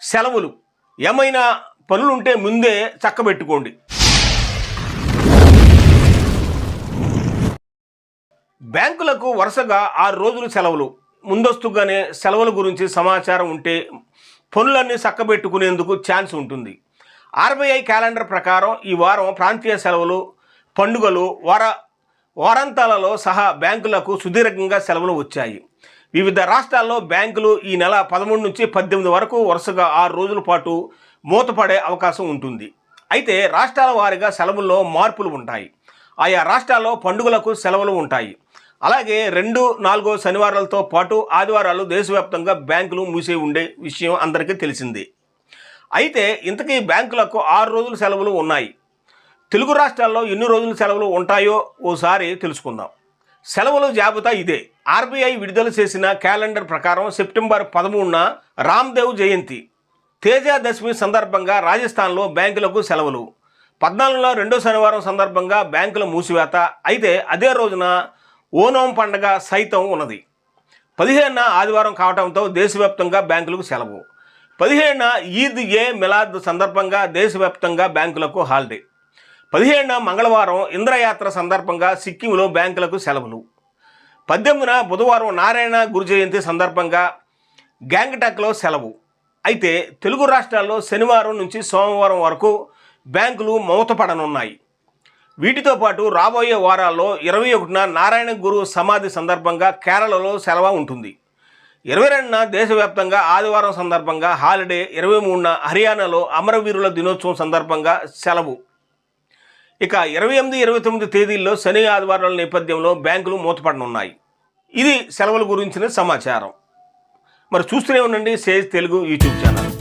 సెలవులు. ఏమైనా పనులుంటే ముందే చక్కబెట్టుకోండి. బ్యాంకులకు వరుసగా ఆరు రోజులు సెలవులు. ముందస్తుగానే సెలవుల గురించి సమాచారం ఉంటే పనులన్నీ చక్కబెట్టుకునేందుకు ఛాన్స్ ఉంటుంది. ఆర్బీఐ క్యాలెండర్ ప్రకారం ఈ వారం ప్రాంతీయ సెలవులు పండుగలు వార వారాంతాలలో సహా బ్యాంకులకు సుదీర్ఘంగా సెలవులు వచ్చాయి. వివిధ రాష్ట్రాల్లో బ్యాంకులు ఈ నెల పదమూడు నుంచి పద్దెనిమిది వరకు వరుసగా ఆరు రోజుల పాటు మూతపడే అవకాశం ఉంటుంది. అయితే రాష్ట్రాల వారీగా సెలవుల్లో మార్పులు ఉంటాయి. ఆయా రాష్ట్రాల్లో పండుగలకు సెలవులు ఉంటాయి. అలాగే రెండు నాలుగో శనివారాలతో పాటు ఆదివారాలు దేశవ్యాప్తంగా బ్యాంకులు మూసే ఉండే విషయం అందరికీ తెలిసిందే. అయితే ఇంతకీ బ్యాంకులకు ఆరు రోజుల సెలవులు ఉన్నాయి. తెలుగు రాష్ట్రాల్లో ఎన్ని రోజుల సెలవులు ఉంటాయో ఓసారి తెలుసుకుందాం. సెలవుల జాబితా ఇదే. ఆర్బీఐ విడుదల చేసిన క్యాలెండర్ ప్రకారం సెప్టెంబర్ పదమూడున రామ్దేవ్ జయంతి. తేజాదశమి సందర్భంగా రాజస్థాన్లో బ్యాంకులకు సెలవులు. పద్నాలుగులో రెండో శనివారం సందర్భంగా బ్యాంకుల మూసివేత. అయితే అదే రోజున ఓనం పండగ సైతం ఉన్నది. పదిహేనున ఆదివారం కావడంతో దేశవ్యాప్తంగా బ్యాంకులకు సెలవు. పదిహేనున ఈద్ ఏ మిలాద్ సందర్భంగా దేశవ్యాప్తంగా బ్యాంకులకు హాలిడే. పదిహేడున మంగళవారం ఇంద్రయాత్ర సందర్భంగా సిక్కింలో బ్యాంకులకు సెలవులు. పద్దెనిమిదిన బుధవారం నారాయణ గురు జయంతి సందర్భంగా గ్యాంగ్టాక్లో సెలవు. అయితే తెలుగు రాష్ట్రాల్లో శనివారం నుంచి సోమవారం వరకు బ్యాంకులు మూతపడనున్నాయి. వీటితో పాటు రాబోయే వారాల్లో ఇరవై ఒకటిన నారాయణ గురు సమాధి సందర్భంగా కేరళలో సెలవు ఉంటుంది. ఇరవై రెండున దేశవ్యాప్తంగా ఆదివారం సందర్భంగా హాలిడే ఇరవై మూడున హర్యానాలో అమరవీరుల దినోత్సవం సందర్భంగా సెలవు. ఇక ఇరవై ఎనిమిది ఇరవై తొమ్మిది తేదీల్లో శని ఆదివారాల నేపథ్యంలో బ్యాంకులు మూతపడనున్నాయి. ఇది సెలవుల గురించిన సమాచారం. మరి చూస్తూనే ఉండండి సేజ్ తెలుగు యూట్యూబ్ ఛానల్.